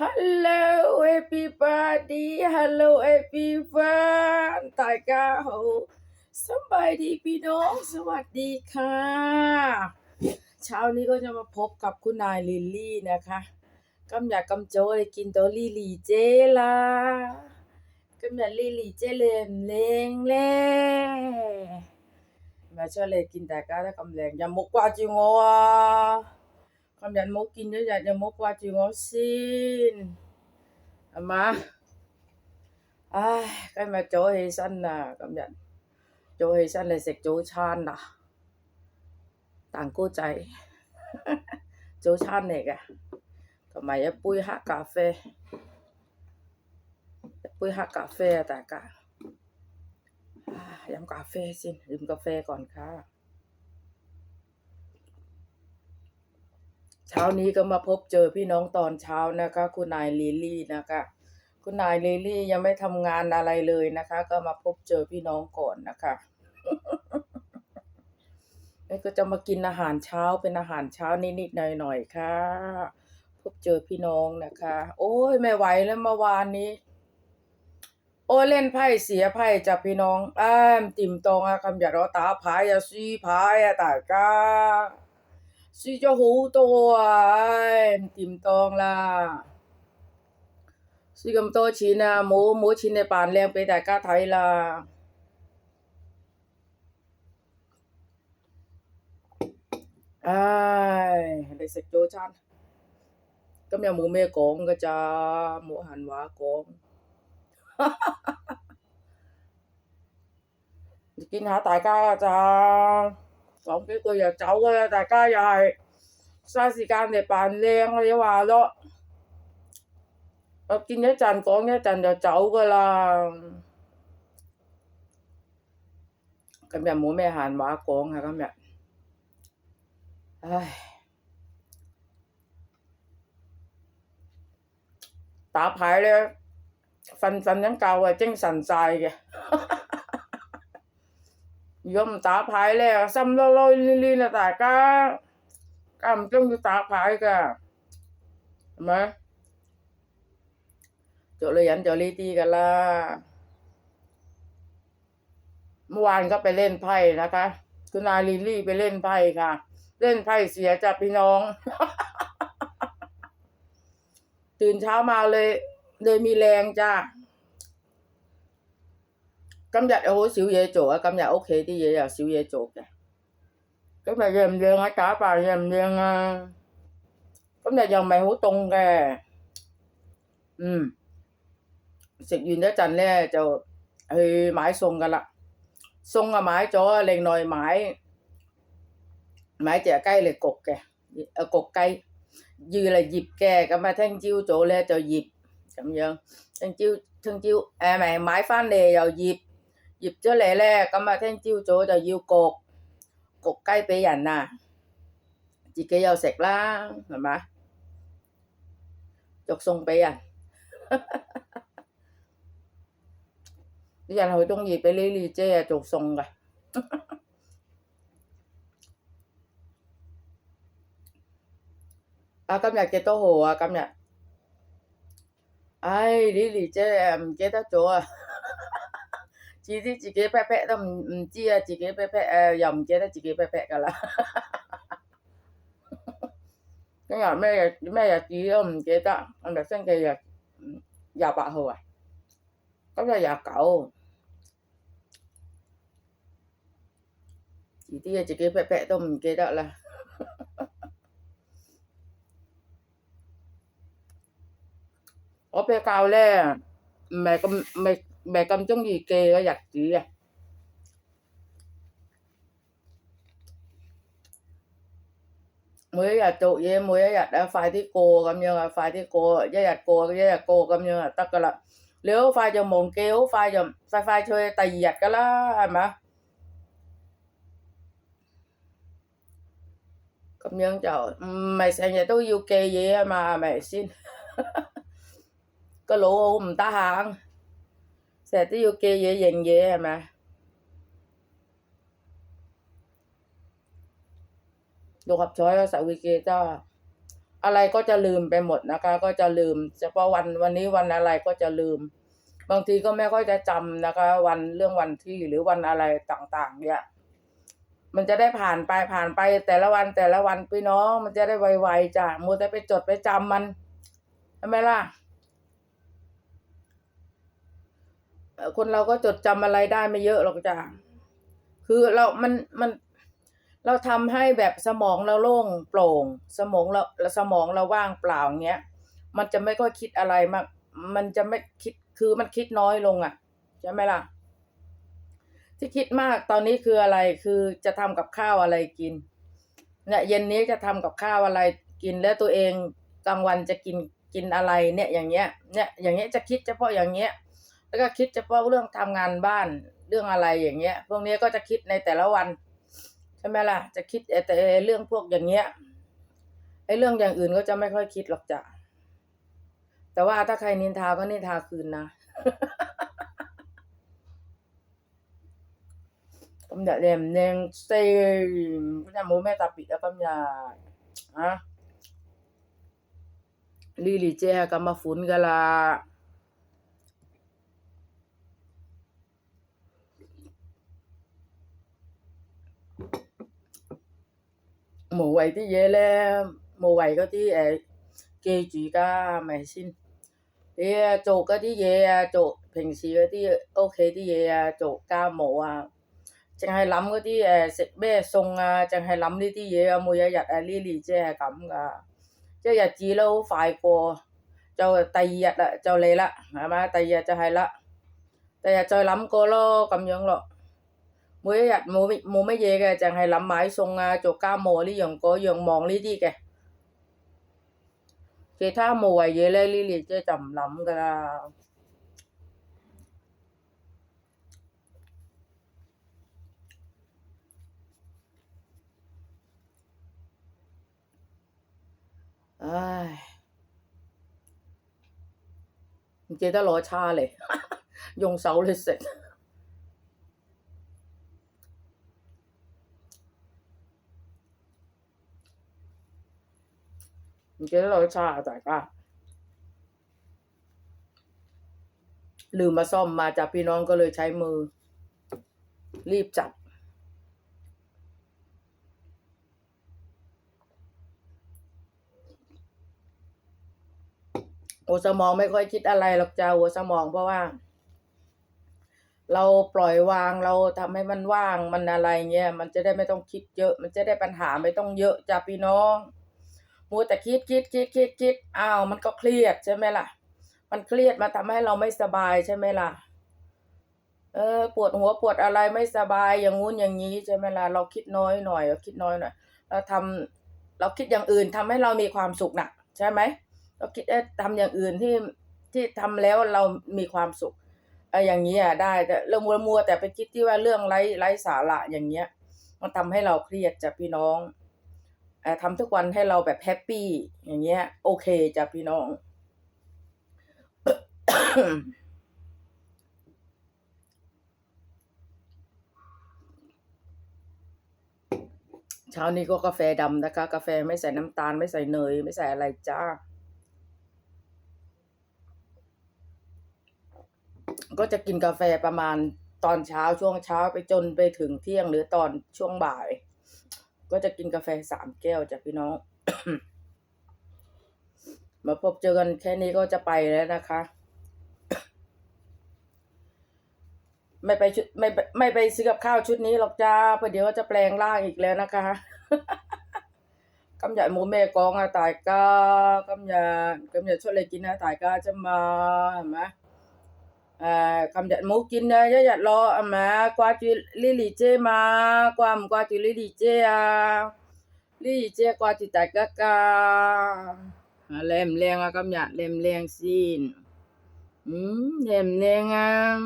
Hello everybody Hello everyone ตายก้าโหสบายดีพี่น้อง สวัสดีค่ะ เช้านี้ก็จะมาพบกับคุณนายลิลลี่นะคะกำอยากกำโจเลยกินโตลิลี่เจลากำอยากลิลี่เจเลมเลงเล่มาช่วยเลยกินแต่ก้าได้กำแรงยามกกว่าจิงวะ 咁日冇見咗日，又冇掛住我先，係嘛？唉，今日早起身啦，今日早起身嚟食早餐啦，蛋糕仔，早餐嚟嘅，同埋一杯黑咖啡，一杯黑咖啡啊，大家，啊，飲咖啡先，飲กาแฟก่อนค่ะ เช้านี้ก็มาพบเจอพี่น้องตอนเช้านะคะ คุณนายลิลี่นะคะ คุณนายลิลี่ยังไม่ทำงานอะไรเลยนะคะ ก็มาพบเจอพี่น้องก่อนนะคะแล้วก็จะมากินอาหารเช้าเป็นอาหารเช้านิดๆหน่อยๆค่ะ พบเจอพี่น้องนะคะ โอ้ยไม่ไหวแล้วเมื่อวานนี้ โอ้เล่นไพ่เสียไพ่จับพี่น้องอ้ามติ่มตองอะคำอย่ารอตาพายอะซีพายอะตากา 輸咗好多啊！唉，唔掂當啦，輸咁多錢啊，冇冇錢你扮靚俾大家睇啦。唉，你食早餐，今日冇咩講噶咋，冇閒話講。見下大家噶咋， 講幾句就走噶啦，大家又係嘥時間嚟扮靚，你話咯。我見一陣講一陣就走噶啦。今日冇咩閒話講啊，今日，唉，打牌咧，瞓瞓緊覺啊，精神晒嘅。 ย่อมตาผายแล้วซ้ำลอยๆลีๆนะตากะกำจ้องตาผายกะเห็นไหมจะเลยยันจะลีตีกันละเมื่อวานก็ไปเล่นไพ่นะคะคุณนายลินลี่ไปเล่นไพ่ค่ะ เล่นไพ่เสียจากพี่น้อง ตื่นเช้ามาเลย เลยมีแรงจ้า 今日有好少嘢做啊！今日屋企啲嘢又少嘢做嘅。今日靚唔靚啊？打扮靚唔靚啊？今日又唔係好凍嘅，嗯，食完一陣咧就去買餸噶啦。餸啊買咗，另外買買隻雞嚟焗嘅，誒焗雞要嚟醃嘅，咁啊聽朝早咧就醃咁樣，聽朝聽朝誒咪買翻嚟又醃。 醃咗嚟咧，咁啊聽朝早就要焗焗雞俾人啊，自己又食啦，係嘛？逐餸俾人，啲人好中意俾呢啲姐啊做餸噶。啊，今日幾多號啊？今日，唉，呢啲姐唔記得咗啊！ 自啲自己 pat pat 都唔唔知啊，自己 pat pat 誒又唔記得自己 pat pat 噶啦。今日咩日咩日子都唔記得，今日星期日廿八號啊，今日廿九，遲啲啊自己 pat pat 都唔記得啦。我比較咧唔係咁唔係。 唔係咁中意記嗰日子啊！每一日做嘢，每一日啊，快啲過咁樣啊，快啲過，一日過一日過咁樣就得噶啦。你好快就忘記，好快就快快脆第二日噶啦，係咪？咁樣就唔係成日都要記嘢啊嘛，係咪先？個腦好唔得閒。 sẽ tới vô kia dễ dàng dễ mà đồ học ช้อยภาษาวิกิก็อะไรก็จะลืมไปหมดนะคะ ก็จะลืม เฉพาะวันวันนี้วันอะไรก็จะลืม บางทีก็ไม่ค่อยจะจำนะคะ วันเรื่องวันที่หรือวันอะไรต่างๆ เนี่ย มันจะได้ผ่านไปผ่านไปแต่ละวันแต่ละวันพี่น้อง มันจะได้ไวๆจ้ะมัวแต่ไปจดไปจำมันใช่ไหมล่ะ คนเราก็จดจำอะไรได้ไม่เยอะหรอกจ้ะคือเรา มัน มัน เราทำให้แบบสมองเราโล่งโปร่ง สมองเรา สมองเราว่างเปล่าเงี้ย มันจะไม่ค่อยคิดอะไรมาก มันจะไม่คิด คือมันคิดน้อยลงอะใช่ไหมล่ะ ที่คิดมากตอนนี้คืออะไร คือจะทำกับข้าวอะไรกิน เนี่ยเย็นนี้จะทำกับข้าวอะไรกินแล้วตัวเองกลางวันจะกินกินอะไรเนี่ยอย่างเงี้ย เนี่ยอย่างเงี้ยจะคิดเฉพาะอย่างเงี้ย แล้วก็คิดเฉพาะเรื่องทำงานบ้านเรื่องอะไรอย่างเงี้ย พวกนี้ก็จะคิดในแต่ละวันใช่ไหมล่ะ จะคิดแต่เรื่องพวกอย่างเงี้ยไอ้เรื่องอย่างอื่นก็จะไม่ค่อยคิดหรอกจ้ะแต่ว่าถ้าใครนินทาก็นินทาคืนนะกำยาเดมเนงเซมก็จะมูแม่ตาปิดแล้วกำยาอะลีลีเจ้กำมาฝุ่นกะละ 無謂啲嘢咧，無謂嗰啲誒記住㗎，係咪先？你啊做嗰啲嘢啊，做平時嗰啲屋企啲嘢啊，做家務啊，淨係諗嗰啲誒食咩餸啊，淨係諗呢啲嘢啊，每一日啊，Lily 姐係咁噶，即係日子都好快過，就第二日啦就嚟啦，係嘛？第二日就係啦，第日再諗過咯，咁樣咯。 每一日冇乜冇乜嘢嘅，淨係諗買餸啊，做家務呢樣嗰樣忙呢啲嘅。其他無謂嘢咧，Lily 姐就唔諗噶啦。唉，唔記得攞叉嚟，用手嚟食。 กินแล้วรสชาติแต่ก็ลืมมาซ่อมมาจากพี่น้องก็เลยใช้มือ รีบจับหัวสมองไม่ค่อยคิดอะไรหรอกจ้าหัวสมองเพราะว่า เราปล่อยวางเราทำให้มันว่างมันอะไรเงี้ยมันจะได้ไม่ต้องคิดเยอะ มันจะได้ปัญหาไม่ต้องเยอะจ้าพี่น้อง มัวแต่คิดคิดคิดคิดคิดอ้าวมันก็เครียดใช่ไหมล่ะ มันเครียดมาทำให้เราไม่สบายใช่ไหมล่ะ เออ ปวดหัวปวดอะไรไม่สบายอย่างงู้นอย่างนี้ใช่ไหมล่ะเราคิดน้อยหน่อยเราคิดน้อยหน่อยเราทำเราคิดอย่างอื่นทำให้เรามีความสุขน่ะใช่ไหมเราคิดเอ๊ะทำอย่างอื่นที่ที่ทำแล้วเรามีความสุขไอ้อย่างนี้อะได้แต่เรื่องมัวมัวแต่ไปคิดที่ว่าเรื่องไร้ไร้สาระอย่างเงี้ย มันทำให้เราเครียดจ้ะพี่น้อง ทำทุกวันให้เราแบบแฮปปี้อย่างเงี้ย โอเคจ้ะพี่น้อง เช้านี้ก็กาแฟดำนะคะ กาแฟไม่ใส่น้ำตาลไม่ใส่เนย ไม่ใส่อะไรจ้า ก็จะกินกาแฟประมาณตอนเช้าช่วงเช้าไปจนไปถึงเที่ยงหรือตอนช่วงบ่าย ก็จะกินกาแฟสามแก้วจากพี่น้อง มาพบเจอกันแค่นี้ก็จะไปแล้วนะคะ ไม่ไปชุดไม่ไม่ไปซื้อกับข้าวชุดนี้หรอกจ้าเพราะเดี๋ยวก็จะแปลงร่างอีกแล้วนะคะกำยาหมูแม่กองอะตายกากำยากำยาช่วยกินนะตายกาจะมาเห็นไหม cầm nhận mũ kín đấy chắc nhận lo mà qua chú lý lý chê mà qua mà qua chú lý lý chê à lý lý chê qua chú tại các ca lem leng à cầm nhận lem leng xin ừ lem leng à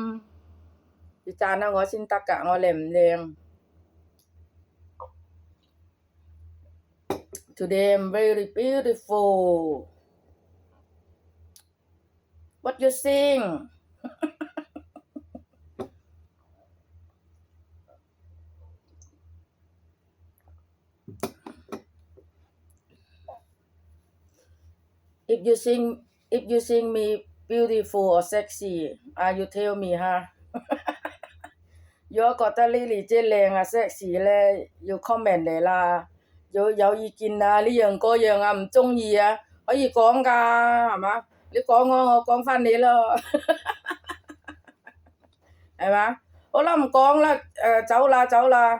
chú cha nó ngó xin tất cả ngó lem leng Today I'm very beautiful. What you sing? if you sing if you sing me beautiful or sexy are you tell me ha 如果覺得 Lily 姐靚啊 sexy 咧，要 comment 嚟啦。有有意見啊，呢樣嗰樣啊，唔中意啊，可以講㗎，係嘛？你講我，我講翻你咯，係嘛？好啦，唔講啦，誒、走啦走啦，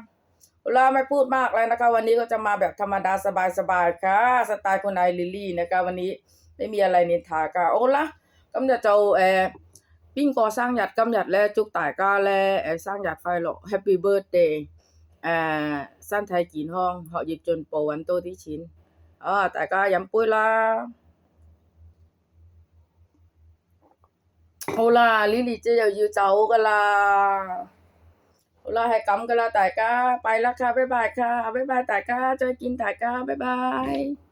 เราไม่พูดมากแล้วนะคะ วันนี้ก็จะมาแบบธรรมดาสบายๆค่ะ สไตล์คนไอลิลี่นะคะ วันนี้ไม่มีอะไรนินทาค่ะโอ้ละกำจะเจ้าแอปิ้งก่อสร้างหยัดกำหยัดและจุกต่ายก้าและแอสร้างหยัดไฟหลอกแฮปปี้เบิร์ดเดย์แอสั้นไทยกีนห้องเหาะหยิบจนโปวันโตที่ชิ้นอ๋อแต่ก็ย้ำปุ้ยละโอลาลิลี่เจ้าอยู่เจ้ากันละ เราให้กำกันลาต่ก้าไปแล้วค่ะบ๊ายบายค่ะบ๊ายบายแต่ก้าเจอกินแต่ก้าบ๊ายบาย